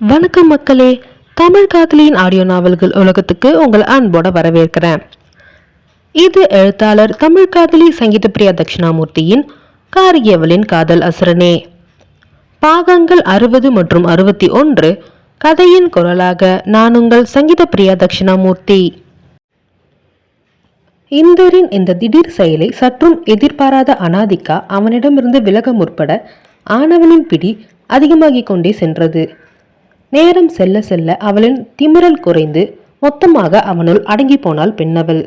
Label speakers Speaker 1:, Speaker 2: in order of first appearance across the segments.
Speaker 1: வணக்கம் மக்களே தமிழ் காதலியின் ஆடியோ நாவல்கள் உலகத்துக்கு உங்களை அன்போட வரவேற்கிறேன். இது எழுத்தாளர் தமிழ் காதலி சங்கீத பிரியா தட்சிணாமூர்த்தியின் காரியவளின் காதல் அசுரனே பாகங்கள் அறுபது மற்றும் அறுபத்தி ஒன்று கதையின் குரலாக நான் உங்கள் சங்கீத பிரியா தட்சிணாமூர்த்தி. இந்தரின் இந்த திடீர் செயலை சற்றும் எதிர்பாராத அனாதிகா அவனிடமிருந்து விலக முற்பட ஆணவனின் பிடி அதிகமாகிக் கொண்டே சென்றது. நேரம் செல்ல செல்ல அவளின் திமிரல் குறைந்து மொத்தமாக அவனுள் அடங்கி போனாள் பெண்ணவள்.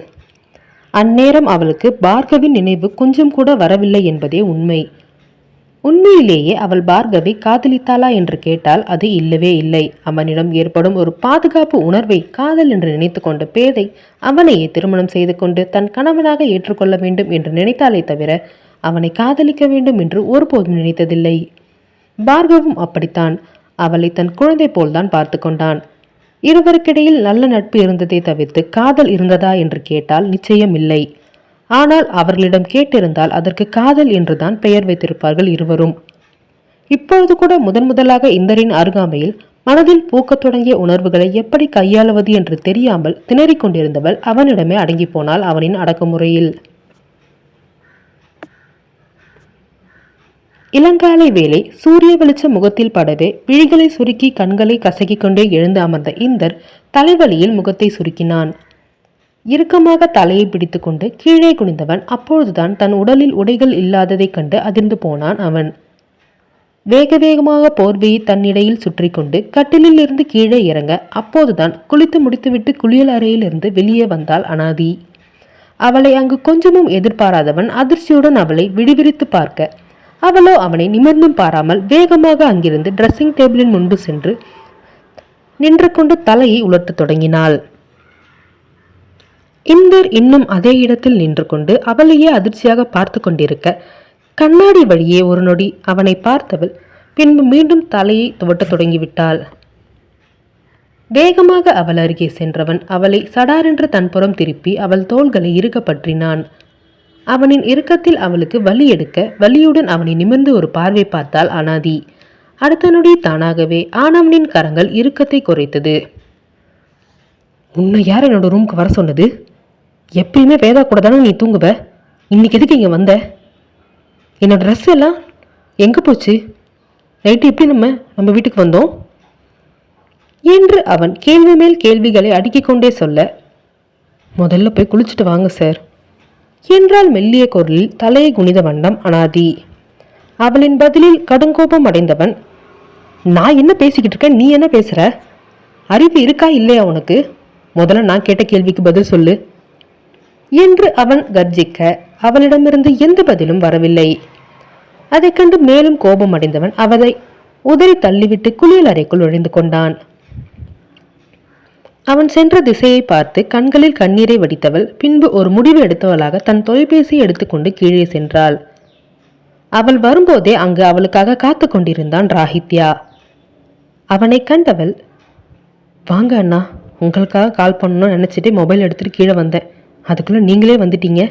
Speaker 1: அந்நேரம் அவளுக்கு பார்கவின் நினைவு கொஞ்சம் கூட வரவில்லை என்பதே உண்மை. உண்மையிலேயே அவள் பார்கவை காதலித்தாளா என்று கேட்டால் அது இல்லவே இல்லை. அவனிடம் ஏற்படும் ஒரு பாதுகாப்பு உணர்வை காதல் என்று நினைத்து கொண்ட பேதை அவனையே திருமணம் செய்து கொண்டு தன் கணவனாக ஏற்றுக்கொள்ள வேண்டும் என்று நினைத்தாலே தவிர அவனை காதலிக்க வேண்டும் என்று ஒருபோதும் நினைத்ததில்லை. பார்கவும் அப்படித்தான். அவளை தன் குழந்தை போல்தான் பார்த்து கொண்டான். இருவருக்கிடையில் நல்ல நட்பு இருந்ததை தவிர்த்து காதல் இருந்ததா என்று கேட்டால் நிச்சயம் இல்லை ஆனால் அவர்களிடம் கேட்டிருந்தால் அதற்கு காதல் என்றுதான் பெயர் வைத்திருப்பார்கள் இருவரும். இப்பொழுது கூட முதன் முதலாக இந்தரின் அருகாமையில் மனதில் பூக்கத் தொடங்கிய உணர்வுகளை எப்படி கையாளுவது என்று தெரியாமல் திணறிக் கொண்டிருந்தவள் அவனிடமே அடங்கி போனாள் அவனின் அடக்குமுறையில். இளங்காலை வேளை சூரிய வெளிச்ச முகத்தில் படவே விழிகளை சுருக்கி கண்களை கசக்கிக் கொண்டே எழுந்து அமர்ந்த இந்தர் தலைவலியில் முகத்தை சுருக்கினான். இறுக்கமாக தலையை பிடித்துக்கொண்டு கீழே குனிந்தவன் அப்பொழுதுதான் தன் உடலில் உடைகள் இல்லாததைக் கண்டு அதிர்ந்து போனான் அவன். வேக வேகமாக போர்வையை தன்னிடையில் சுற்றி கொண்டு கட்டிலில் இருந்து கீழே இறங்க அப்போதுதான் குளித்து முடித்துவிட்டு குளியல் அறையிலிருந்து வெளியே வந்தாள் அனாதி. அவளை அங்கு கொஞ்சமும் எதிர்பாராதவன் அதிர்ச்சியுடன் அவளை விடுவிரித்து பார்க்க அவளோ அவனை நிமிர்ந்தும் பாராமல் வேகமாக அங்கிருந்து ட்ரெஸ்ஸிங் டேபிளின் முன்பு சென்று நின்று கொண்டு தலையை உலர்த்தத் தொடங்கினாள். இந்தர் இன்னும் அதே இடத்தில் நின்று கொண்டு அவளையே அதிர்ச்சியாக பார்த்து கொண்டிருக்க கண்ணாடி வழியே ஒரு நொடி அவனை பார்த்தவள் பின்பு மீண்டும் தலையை துவட்டத் தொடங்கிவிட்டாள். வேகமாக அவள் அருகே சென்றவன் அவளை சடாரென்று தன்புறம் திருப்பி அவள் தோள்களை இறுக பற்றினான். அவனின் இறுக்கத்தில் அவளுக்கு வலி எடுக்க வலியுடன் அவனை நிமிர்ந்து ஒரு பார்வை பார்த்தாள் அனாதி. அடுத்த நொடி தானாகவே ஆனவனின் கரங்கள் இறுக்கத்தை குறைத்தது. உன்னை யார் என்னோட ரூமுக்கு வர சொன்னது? எப்பயுமே வேதா கூட தானே நீ தூங்குவ? இன்னைக்கு எதுக்கு இங்கே வந்த? என்னோட ட்ரெஸ் எல்லாம் எங்கே போச்சு? நைட்டு எப்படி நம்ம நம்ம வீட்டுக்கு வந்தோம்? என்று அவன் கேள்வி மேல் கேள்விகளை அடுக்கிக் கொண்டே சொல்ல முதல்ல போய் குளிச்சுட்டு வாங்க சார் என்றால் மெல்லிய குரலில் தலையை குனித வண்ணம் அனாதி. அவளின் பதிலில் கடுங்கோபம் அடைந்தவன் நான் என்ன பேசிக்கிட்டு இருக்கேன்? நீ என்ன பேசுற? அறிவு இருக்கா இல்லையா உனக்கு? முதல்ல நான் கேட்ட கேள்விக்கு பதில் சொல்லு. என்று அவன் கர்ஜிக்க அவளிடமிருந்து எந்த பதிலும் வரவில்லை. அதைக் கண்டு மேலும் கோபம் அடைந்தவன் அவளை உதறி தள்ளிவிட்டு குளியல் அறைக்குள் ஒழிந்து கொண்டான். அவன் சென்ற திசையை பார்த்து கண்களில் கண்ணீரை வடித்தவள் பின்பு ஒரு முடிவு எடுத்தவளாக தன் தொலைபேசியை எடுத்துக்கொண்டு கீழே சென்றாள். அவள் வரும்போதே அங்கு அவளுக்காக காத்து கொண்டிருந்தான் ராஹித்யா அவனை கண்டவள் வாங்க அண்ணா உங்களுக்காக கால் பண்ணணும்னு நினச்சிட்டு மொபைல் எடுத்துட்டு கீழே வந்தேன். அதுக்குள்ள நீங்களே வந்துட்டீங்க.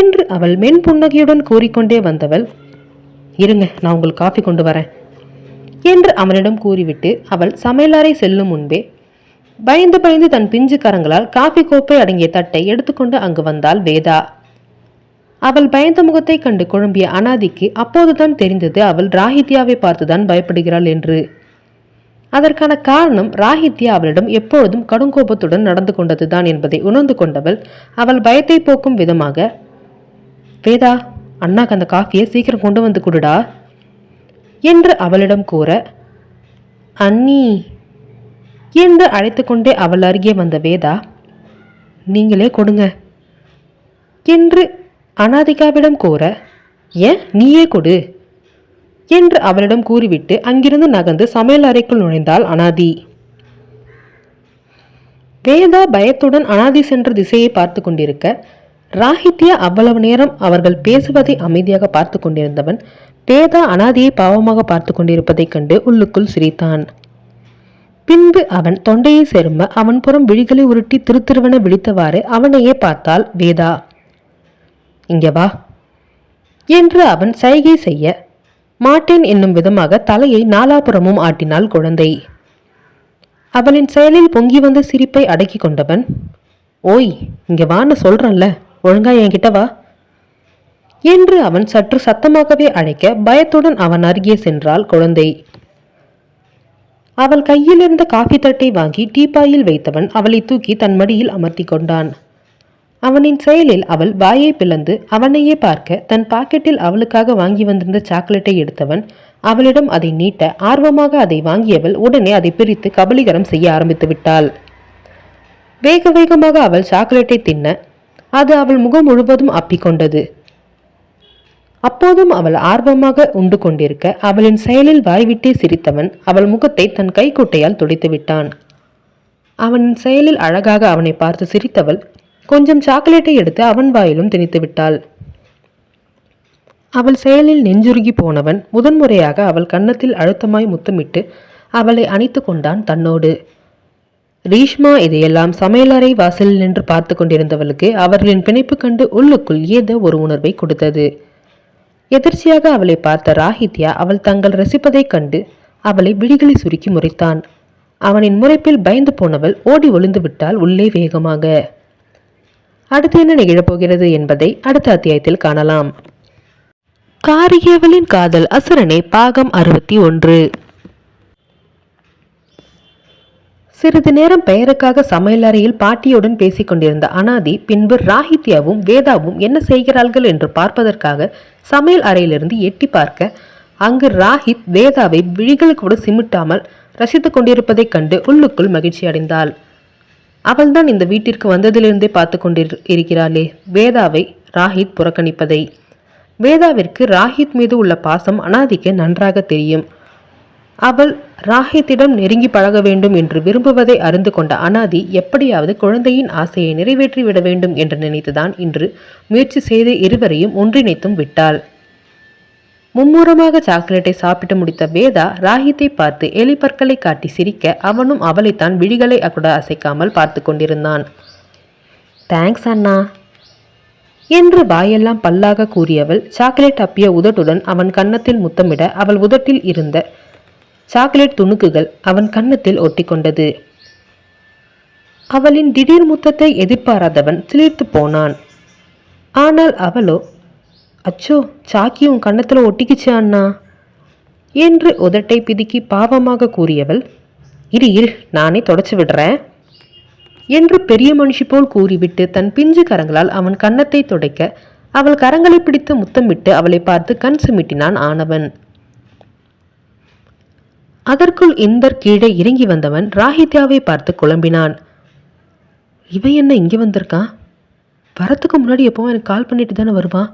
Speaker 1: என்று அவள் மென் புன்னகையுடன் கூறிக்கொண்டே வந்தவள் இருங்க நான் உங்களுக்கு காஃபி கொண்டு வரேன். என்று அவனிடம் கூறிவிட்டு அவள் சமையலறை செல்லும் முன்பே பயந்து பயந்து தன் பிஞ்சுக்காரங்களால் காஃபி கோப்பை அடங்கிய தட்டை எடுத்துக்கொண்டு அங்கு வந்தாள் வேதா. அவள் பயந்த முகத்தை கண்டு குழம்பிய அனாதிக்கு அப்போதுதான் தெரிந்தது அவள் ராஹித்யாவை பார்த்துதான் பயப்படுகிறாள் என்று. அதற்கான காரணம் ராஹித்யா அவளிடம் எப்பொழுதும் கடுங்கோபத்துடன் நடந்து கொண்டதுதான் என்பதை உணர்ந்து கொண்டவள் அவள் பயத்தை போக்கும் விதமாக வேதா அண்ணாக்கு அந்த காஃபியை சீக்கிரம் கொண்டு வந்து கொடுடா? என்று அவளிடம் கூற அண்ணி என்று அழைத்துக்கொண்டே அவள் அருகே வந்த வேதா நீங்களே கொடுங்க என்று அனாதிகாவிடம் கூற ஏன்? நீயே கொடு என்று அவளிடம் கூறிவிட்டு அங்கிருந்து நகர்ந்து சமையல் அறைக்குள் நுழைந்தாள் அனாதி. வேதா பயத்துடன் அனாதி சென்ற திசையை பார்த்து கொண்டிருக்க ராஹித்யா அவ்வளவு நேரம் அவர்கள் பேசுவதை அமைதியாக பார்த்து கொண்டிருந்தவன் வேதா அனாதியை பாவமாக பார்த்து கொண்டிருப்பதைக் கண்டு உள்ளுக்குள் சிரித்தான். பின்பு அவன் தொண்டையை செரும அவன் புறம் விழிகளை உருட்டி திருத்திருவன விழித்தவாறு அவனையே பார்த்தாள் வேதா. இங்கே வா. என்று அவன் சைகை செய்ய மாட்டேன் என்னும் விதமாக தலையை நாலாபுறமும் ஆட்டினாள் குழந்தை. அவளின் செயலில் பொங்கி வந்த சிரிப்பை அடக்கி கொண்டவன் ஓய் இங்கே வான்னு சொல்கிறேன்ல ஒழுங்கா என்கிட்ட வா. என்று அவன் சற்று சத்தமாகவே அழைக்க பயத்துடன் அவன் அருகே சென்றாள் குழந்தை. அவள் கையில் இருந்த காஃபி தட்டை வாங்கி டீப்பாயில் வைத்தவன் அவளை தூக்கி தன் மடியில் அமர்த்தி கொண்டான். அவனின் செயலில் அவள் வாயை பிளந்து அவனையே பார்க்க தன் பாக்கெட்டில் அவளுக்காக வாங்கி வந்திருந்த சாக்லேட்டை எடுத்தவன் அவளிடம் அதை நீட்ட ஆர்வமாக அதை வாங்கியவள் உடனே அதை பிரித்து கபலீகரம் செய்ய ஆரம்பித்து விட்டாள். வேக வேகமாக அவள் சாக்லேட்டை தின்ன அது அவள் முகம் முழுவதும் அப்பிக்கொண்டது அப்போதும் அவள் ஆர்வமாக உண்டு கொண்டிருக்க அவளின் செயலில் வாய்விட்டே சிரித்தவன் அவள் முகத்தை தன் கைக்குட்டையால் துடைத்து விட்டான். அவனின் செயலில் அழகாக அவனை பார்த்து சிரித்தவள் கொஞ்சம் சாக்லேட்டை எடுத்து அவன் வாயிலும் திணித்து விட்டாள். அவள் செயலில் நெஞ்சுருகி போனவன் முதன்முறையாக அவள் கன்னத்தில் அழுத்தமாய் முத்தமிட்டு அவளை அணைத்து கொண்டான் தன்னோடு. ரீஷ்மா இதையெல்லாம் சமையலறை வாசலில் நின்று பார்த்து கொண்டிருந்தவளுக்கு அவர்களின் பிணைப்பு கண்டு உள்ளுக்குள் ஏதோ ஒரு உணர்வை கொடுத்தது. எதிர்ச்சியாக அவளை பார்த்த ராஹித்யா அவள் தங்கள் ரசிப்பதைக் கண்டு அவளை விழிகளை சுருக்கி முறைத்தான். அவனின் முறைப்பில் பயந்து போனவள் ஓடி ஒளிந்து விட்டால் உள்ளே வேகமாக. அடுத்து என்ன நிகழப்போகிறது என்பதை அடுத்த அத்தியாயத்தில் காணலாம். காரியவளின் காதல் அசுரனே பாகம் அறுபத்தி ஒன்று. சிறிது நேரம் பெயருக்காக சமையலறையில் பாட்டியுடன் பேசிக் கொண்டிருந்த அனாதி பின்பு ராஹித்யாவும் வேதாவும் என்ன செய்கிறார்கள் என்று பார்ப்பதற்காக சமையல் அறையிலிருந்து எட்டி பார்க்க அங்கு ராஹித் வேதாவை விழிகள் கூட சிமிட்டாமல் ரசித்துக் கொண்டிருப்பதைக் கண்டு உள்ளுக்குள் மகிழ்ச்சி அடைந்தாள். அவள்தான் இந்த வீட்டிற்கு வந்ததிலிருந்தே பார்த்து கொண்டிரு இருக்கிறாளே. வேதாவை ராஹித் புறக்கணிப்பதை. வேதாவிற்கு ராஹித் மீது உள்ள பாசம் அனாதிக்கு நன்றாக தெரியும். அவள் ராஹித்திடம் நெருங்கி பழக வேண்டும் என்று விரும்புவதை அறிந்து கொண்ட அனாதி எப்படியாவது குழந்தையின் ஆசையை நிறைவேற்றி விட வேண்டும் என்று நினைத்துதான் இன்று முயற்சி செய்து இருவரையும் ஒன்றிணைத்தும் விட்டாள். மும்முரமாக சாக்லேட்டை சாப்பிட்டு முடித்த வேதா ராஹித்தை பார்த்து எலிப்பற்களை காட்டி சிரிக்க அவனும் அவளைத்தான் விழிகளை கூட அசைக்காமல் பார்த்து கொண்டிருந்தான். தேங்க்ஸ் அண்ணா என்று வாயெல்லாம் பல்லாக கூறியவள் சாக்லேட் அப்பிய உதட்டுடன் அவன் கன்னத்தில் முத்தமிட அவள் உதட்டில் இருந்த சாக்லேட் துணுக்குகள் அவன் கன்னத்தில் ஒட்டிக்கொண்டது. அவளின் திடீர் முத்தத்தை எதிர்பாராதவன் சிலிர்த்து போனான். ஆனால் அவளோ? அச்சோ சாக்கி உன் கன்னத்தில் ஒட்டிக்குச்சு அண்ணா என்று உதட்டை பிதுக்கி பாவமாக கூறியவள். இரு இரு நானே தொடச்சு விடுறேன் என்று பெரிய மனுஷி போல் கூறிவிட்டு தன் பிஞ்சு கரங்களால் அவன் கன்னத்தை துடைக்க அவள் கரங்களை பிடித்து முத்தமிட்டு அவளை பார்த்து கண் சுமிட்டினான் ஆனவன். அதற்குள் இந்தர் கீழே இறங்கி வந்தவன் ராஹித்யாவை பார்த்து குழம்பினான். இவன் என்ன இங்கே வந்திருக்கான் வரத்துக்கு முன்னாடி எப்போ எனக்கு கால் பண்ணிட்டு தானே வருவான்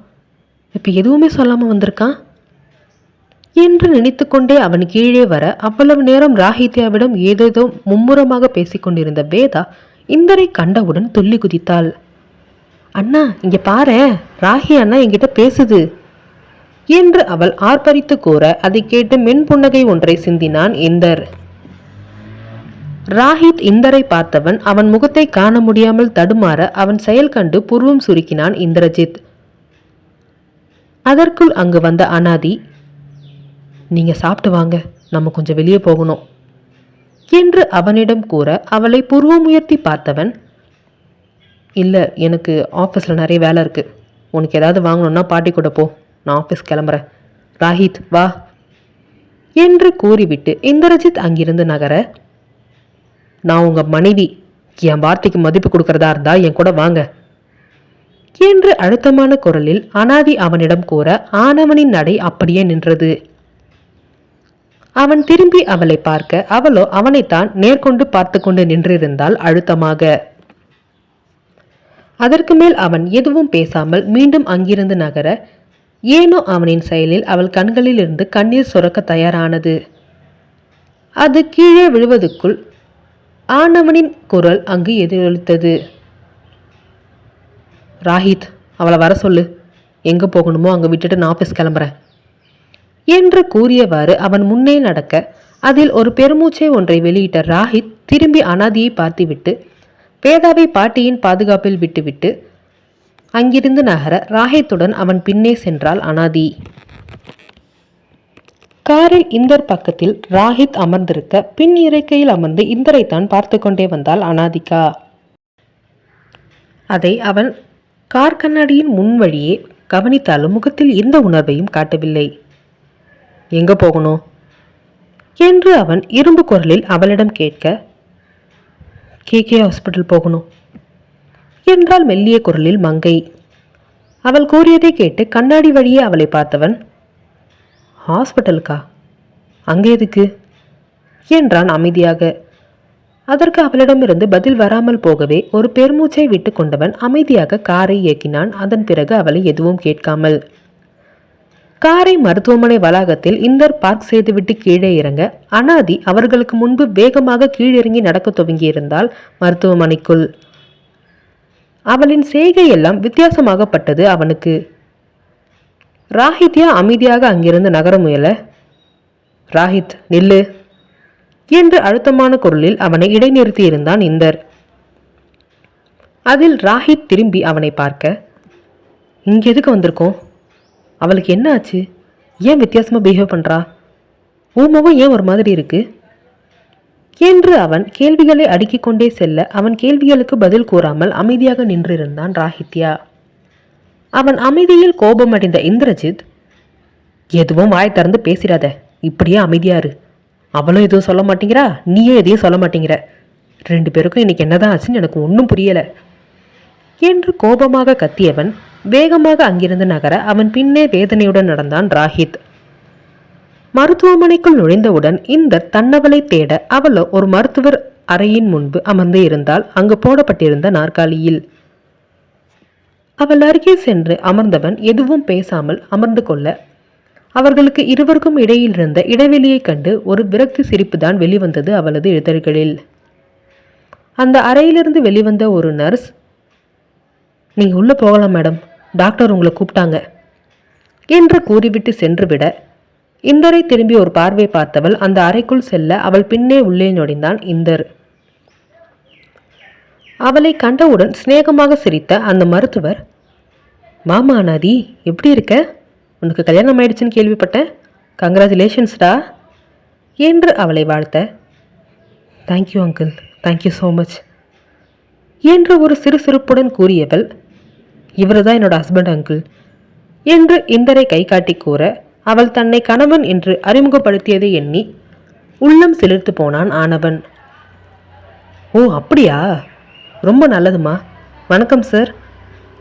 Speaker 1: இப்போ எதுவுமே சொல்லாமல் வந்திருக்கான் என்று நினைத்துக்கொண்டே அவன் கீழே வர அவ்வளவு நேரம் ராஹித்யாவிடம் ஏதேதோ மும்முரமாக பேசிக்கொண்டிருந்த வேதா இந்தரை கண்டவுடன் துள்ளி குதித்தாள். அண்ணா இங்கே பாரு ராகி அண்ணா என்கிட்ட பேசுது. என்று அவள் ஆர்ப்பரித்து கூற அதை கேட்டு மென்புன்னகை ஒன்றை சிந்தினான் இந்தர். ராஹித் இந்தரை பார்த்தவன் அவன் முகத்தை காண முடியாமல் தடுமாற அவன் செயல் கண்டு புருவம் சுருக்கினான் இந்திரஜித். அதற்குள் அங்கு வந்த அனாதி நீங்க சாப்பிட்டு வாங்க நம்ம கொஞ்சம் வெளியே போகணும். என்று அவனிடம் கூற அவளை புருவம் உயர்த்தி பார்த்தவன் இல்லை எனக்கு ஆஃபீஸில் நிறைய வேலை இருக்குது உனக்கு ஏதாவது வாங்கணுன்னா பாட்டி கூட போ. நான் ஆஃபீஸ் கிளம்புறேன். ராஹித் வா. என்று கூறிவிட்டு இந்திரஜித் அங்கிருந்து நகர நான் உங்கள் மனைவி. என் வார்த்தைக்கு மதிப்பு கொடுக்கறதா இருந்தா என் கூட வாங்க. என்று அழுத்தமான குரலில் அனாதி அவனிடம் கூற ஆனவனின் நடை அப்படியே நின்றது. அவன் திரும்பி அவளை பார்க்க அவளோ அவனைத்தான் நேர்கொண்டு பார்த்து கொண்டு நின்றிருந்தால் அழுத்தமாக. அதற்கு மேல் அவன் எதுவும் பேசாமல் மீண்டும் அங்கிருந்து நகர ஏனோ அவனின் செயலில் அவள் கண்களிலிருந்து கண்ணீர் சுரக்க தயாரானது. அது கீழே விழுவதுக்குள் ஆனவனின் குரல் அங்கு எதிரொலித்தது. ராஹித் அவளை வர சொல்லு. எங்கே போகணுமோ அங்கே விட்டுட்டு நான் ஆஃபீஸ் கிளம்புறேன். என்று கூறியவாறு அவன் முன்னே நடக்க அதில் ஒரு பெருமூச்சை ஒன்றை வெளியிட்ட ராஹித் திரும்பி அனாதியை பார்த்துவிட்டு வேதாவை பாட்டியின் பாதுகாப்பில் விட்டுவிட்டு அங்கிருந்து நகர ராஹித்துடன் அவன் பின்னே சென்றாள் அனாதி. காரில் இந்தர் பக்கத்தில் ராஹித் அமர்ந்திருக்க பின் இறக்கையில் அமர்ந்து இந்தரைத்தான் பார்த்து கொண்டே வந்தாள் அனாதிகா. அதை அவன் கார் கண்ணாடியின் முன் வழியே கவனித்தாலும் முகத்தில் எந்த உணர்வையும் காட்டவில்லை. எங்க போகணும்? என்று அவன் இரும்பு குரலில் அவளிடம் கேட்க கேகே ஹாஸ்பிட்டல் போகணும். என்றால் மெல்லிய குரலில் மங்கை. அவள் கூறியதை கேட்டு கண்ணாடி வழியே அவளை பார்த்தவன் ஹாஸ்பிட்டலுக்கா அங்கே எதுக்கு? என்றான் அமைதியாக. அதற்கு அவளிடமிருந்து பதில் வராமல் போகவே ஒரு பெருமூச்சை விட்டு கொண்டவன் அமைதியாக காரை இயக்கினான். அதன் பிறகு அவளை எதுவும் கேட்காமல் காரை மருத்துவமனை வளாகத்தில் இந்தர் பார்க் செய்துவிட்டு கீழே இறங்க அனாதி அவர்களுக்கு முன்பு வேகமாக கீழிறங்கி நடக்கத் துவங்கியிருந்தால் மருத்துவமனைக்குள். அவளின் செய்கையெல்லாம் வித்தியாசமாகப்பட்டது அவனுக்கு. ராஹித்யா அமைதியாக அங்கிருந்து நகர முயல. ராஹித் நில்லு என்று அழுத்தமான குரலில் அவனை இடைநிறுத்தியிருந்தான் இந்தர். அதில் ராஹித் திரும்பி அவனை பார்க்க இங்கே எதுக்கு வந்திருக்கோம்? அவளுக்கு என்ன ஆச்சு? ஏன் வித்தியாசமாக பிஹேவ் பண்ணுறா உன் முகம் ஏன் ஒரு மாதிரி இருக்குது என்று அவன் கேள்விகளை அடுக்கிக் கொண்டே செல்ல அவன் கேள்விகளுக்கு பதில் கூறாமல் அமைதியாக நின்றிருந்தான் ராஹித்யா அவன் அமைதியில் கோபமடைந்த இந்திரஜித் எதுவும் வாய் திறந்து பேசிடாத இப்படியே அமைதியாரு அவளும் எதுவும் சொல்ல மாட்டேங்கிறா நீயும் எதையும் சொல்ல மாட்டேங்கிற. ரெண்டு பேருக்கும் இன்னைக்கு என்னதான் ஆச்சுன்னு எனக்கு ஒன்றும் புரியலை. என்று கோபமாக கத்தியவன் வேகமாக அங்கிருந்து நகர அவன் பின்னே வேதனையுடன் நடந்தான் ராஹித் மருத்துவமனைக்குள் நுழைந்தவுடன் இந்த தன்னவளை தேட அவளோ ஒரு மருத்துவர் அறையின் முன்பு அமர்ந்து இருந்தால் அங்கு போடப்பட்டிருந்த நாற்காலியில். அவள் அருகே சென்று அமர்ந்தவன் எதுவும் பேசாமல் அமர்ந்து கொள்ள. அவர்களுக்கு இருவருக்கும் இடையில் இருந்த இடைவெளியைக் கண்டு ஒரு விரக்தி சிரிப்புதான் வெளிவந்தது அவளது இதழ்களில் அந்த அறையிலிருந்து வெளிவந்த ஒரு நர்ஸ் நீங்கள் உள்ளே போகலாம் மேடம். டாக்டர் உங்களை கூப்பிட்டாங்க. என்று கூறிவிட்டு சென்றுவிட இந்தரை திரும்பி ஒரு பார்வை பார்த்தவள் அந்த அறைக்குள் செல்ல அவள் பின்னே உள்ளே நொடிந்தான் இந்தர். அவளை கண்டவுடன் சிநேகமாக சிரித்த அந்த மருத்துவர் மாமா அனாதி எப்படி இருக்க? உனக்கு கல்யாணம் ஆயிடுச்சுன்னு கேள்விப்பட்டேன். கங்க்ராச்சுலேஷன்ஸ்டா என்று அவளை வாழ்த்த thank you uncle thank you so much என்று ஒரு சிறுசிறுப்புடன் கூறியவள் இவர் தான் என்னோட ஹஸ்பண்ட் அங்கிள் என்று இந்தரை கை காட்டி கூற அவள் தன்னை கணவன் என்று அறிமுகப்படுத்தியதை எண்ணி உள்ளம் சிலிர்த்து போனான் ஆனவன். ஓ அப்படியா? ரொம்ப நல்லதுமா. வணக்கம் சார்.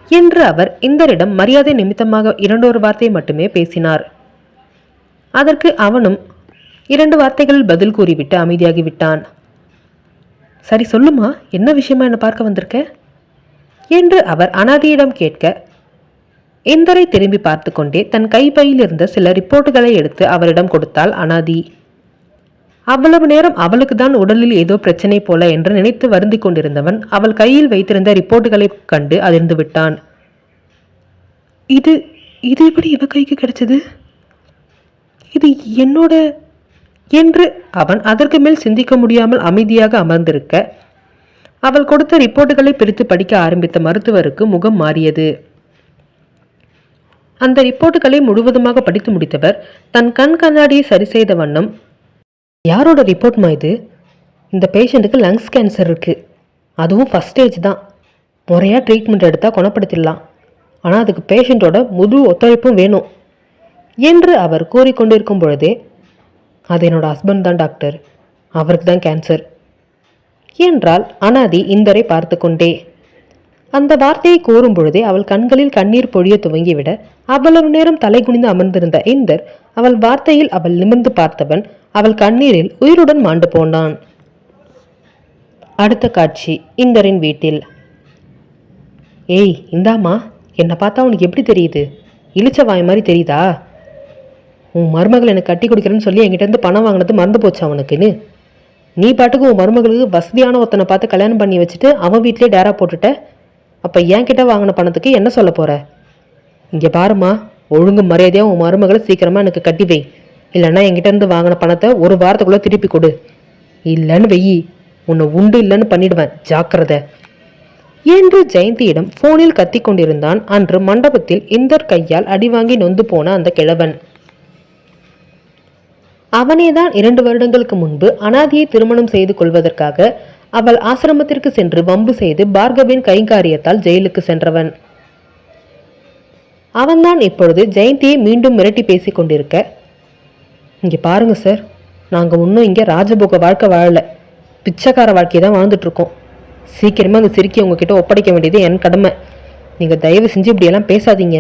Speaker 1: என்று அவர் இந்தரிடம் மரியாதை நிமித்தமாக இரண்டொரு வார்த்தை மட்டுமே பேசினார். அதற்கு அவனும் இரண்டு வார்த்தைகளில் பதில் கூறிவிட்டு அமைதியாகி விட்டான். சரி சொல்லுமா. என்ன விஷயமா என்னை பார்க்க வந்திருக்க? என்று அவர் அனாதியிடம் கேட்க இந்தரை திரும்பி பார்த்து கொண்டே தன் கைப்பையில் இருந்த சில ரிப்போர்ட்டுகளை எடுத்து அவரிடம் கொடுத்தாள் அனாதி அவ்வளவு நேரம் அவளுக்கு தான் உடலில் ஏதோ பிரச்சனை போல என்று நினைத்து வருந்தி கொண்டிருந்தவன் அவள் கையில் வைத்திருந்த ரிப்போர்ட்டுகளை கண்டு அதிர்ந்து விட்டான். இது இது எப்படி இவ கைக்கு கிடைச்சது? இது என்னோட என்று அவன் அதற்கு மேல் சிந்திக்க முடியாமல் அமைதியாக அமர்ந்திருக்க அவள் கொடுத்த ரிப்போர்ட்டுகளை பிரித்து படிக்க ஆரம்பித்த மருத்துவருக்கு முகம் மாறியது. அந்த ரிப்போர்ட்டுகளை முழுவதுமாக படித்து முடித்தவர் தன் கண் கண்ணாடியை சரி செய்த வண்ணம் யாரோட ரிப்போர்ட்மா இது? இந்த பேஷண்ட்டுக்கு லங்ஸ் கேன்சர் இருக்குது அதுவும் ஃபஸ்ட் ஸ்டேஜ் தான். முறையாக ட்ரீட்மெண்ட் எடுத்தால் குணப்படுத்திடலாம். ஆனால் அதுக்கு பேஷண்ட்டோட முழு ஒத்துழைப்பும் வேணும் என்று அவர் கூறிக்கொண்டிருக்கும் பொழுதே அது என்னோட ஹஸ்பண்ட் தான் டாக்டர் அவருக்கு தான் கேன்சர் என்றால் அனாதி இந்தரை பார்த்து கொண்டே அந்த வார்த்தையை கூறும் பொழுதே அவள் கண்களில் கண்ணீர் பொழிய துவங்கிவிட அவ்வளவு நேரம் தலை குனிந்து அமர்ந்திருந்த இந்தர் அவள் வார்த்தையில் அவள் நிமிர்ந்து பார்த்தவன் அவள் கண்ணீரில் உயிருடன் மாண்டு போனான். அடுத்த காட்சி இந்தரின் வீட்டில். ஏய் இந்தாம்மா என்னை பார்த்தா உனக்கு எப்படி தெரியுது? இழிச்ச வாய் மாதிரி தெரியுதா? உன் மருமகள் எனக்கு கட்டி கொடுக்குறேன்னு சொல்லி என்கிட்டருந்து பணம் வாங்கினது மறந்து போச்சு அவனுக்குன்னு நீ பாட்டுக்கு உன் மருமகளுக்கு வசதியான ஒருத்தனை பார்த்து கல்யாணம் பண்ணி வச்சுட்டு அவன் வீட்டிலே டேரா போட்டுட்ட? அப்போ என்கிட்ட வாங்கின பணத்துக்கு என்ன சொல்ல போற? இங்கே பாருமா ஒழுங்கு மரியாதையாக உன் மருமகளை சீக்கிரமாக எனக்கு கட்டி வை. இல்லைன்னா என்கிட்ட இருந்து வாங்கின பணத்தை ஒரு வாரத்துக்குள்ளே திருப்பி கொடு. இல்லைன்னு வெயி. உன்னை உண்டு இல்லைன்னு பண்ணிடுவேன். ஜாக்கிரதை. என்று ஜெயந்தியிடம் போனில் கத்தி கொண்டிருந்தான் அன்று மண்டபத்தில் இந்தர் கையால் அடிவாங்கி நொந்து போன அந்த கிழவன். அவனேதான் இரண்டு வருடங்களுக்கு முன்பு அனாதியை திருமணம் செய்து கொள்வதற்காக அவள் ஆசிரமத்திற்கு சென்று வம்பு செய்து பார்கவின் கைங்காரியத்தால் ஜெயிலுக்கு சென்றவன். அவன்தான் இப்பொழுது ஜெயந்தியை மீண்டும் மிரட்டி பேசிக் கொண்டிருக்க. இங்கே பாருங்க சார் நாங்கள் இன்னும் இங்கே ராஜபோக வாழ்க்கை வாழலை. பிச்சைக்கார வாழ்க்கையை தான் வாழ்ந்துட்டு இருக்கோம் சீக்கிரமாக அந்த சிரிக்கி உங்ககிட்ட ஒப்படைக்க வேண்டியது என் கடமை. நீங்கள் தயவு செஞ்சு இப்படியெல்லாம் பேசாதீங்க.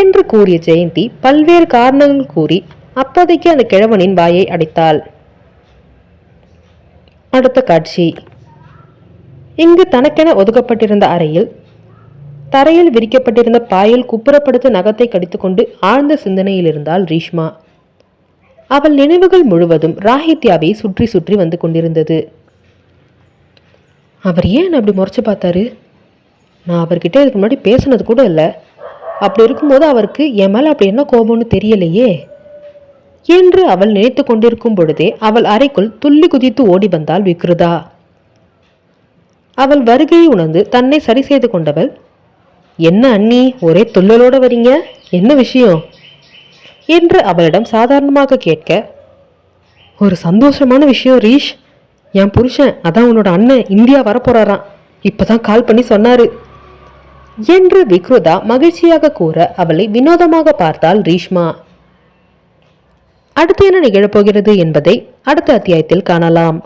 Speaker 1: என்று கூறிய ஜெயந்தி பல்வேறு காரணங்கள் கூறி அப்போதைக்கு அந்த கிழவனின் வாயை அடைத்தாள். அடுத்த காட்சி. இங்கு தனக்கென ஒதுக்கப்பட்டிருந்த அறையில் தரையில் விரிக்கப்பட்டிருந்த பாயில் குப்புறப்படுத்த நகத்தை கடித்துக்கொண்டு ஆழ்ந்த சிந்தனையில் இருந்தாள் ரீஷ்மா. அவள் நினைவுகள் முழுவதும் ராஹித்யாவை சுற்றி சுற்றி வந்து கொண்டிருந்தது. அவர் ஏன் அப்படி முறைச்சு பார்த்தாரு? நான் அவர்கிட்ட இதுக்கு முன்னாடி பேசுனது கூட இல்லை. அப்படி இருக்கும்போது அவருக்கு என் மேலே அப்படி என்ன கோபம்னு தெரியலையே. என்று அவள் நினைத்து கொண்டிருக்கும் பொழுதே அவள் அறைக்குள் துள்ளி குதித்து ஓடி வந்தாள் விக்ருதா. அவள் வருகையை உணர்ந்து தன்னை சரி செய்து கொண்டவள் என்ன அண்ணி ஒரே துள்ளலோடு வரீங்க? என்ன விஷயம்? என்று அவளிடம் சாதாரணமாக கேட்க ஒரு சந்தோஷமான விஷயம் ரீஷ். என் புருஷன் அதான் உன்னோட அண்ணன் இந்தியா வரப்போறாராம். இப்பதான் கால் பண்ணி சொன்னாரு. என்று விக்ருதா மகிழ்ச்சியாக கூற அவளை வினோதமாக பார்த்தாள் ரீஷ்மா. அடுத்து என்ன நிகழப்போகிறது என்பதை அடுத்த அத்தியாயத்தில் காணலாம்.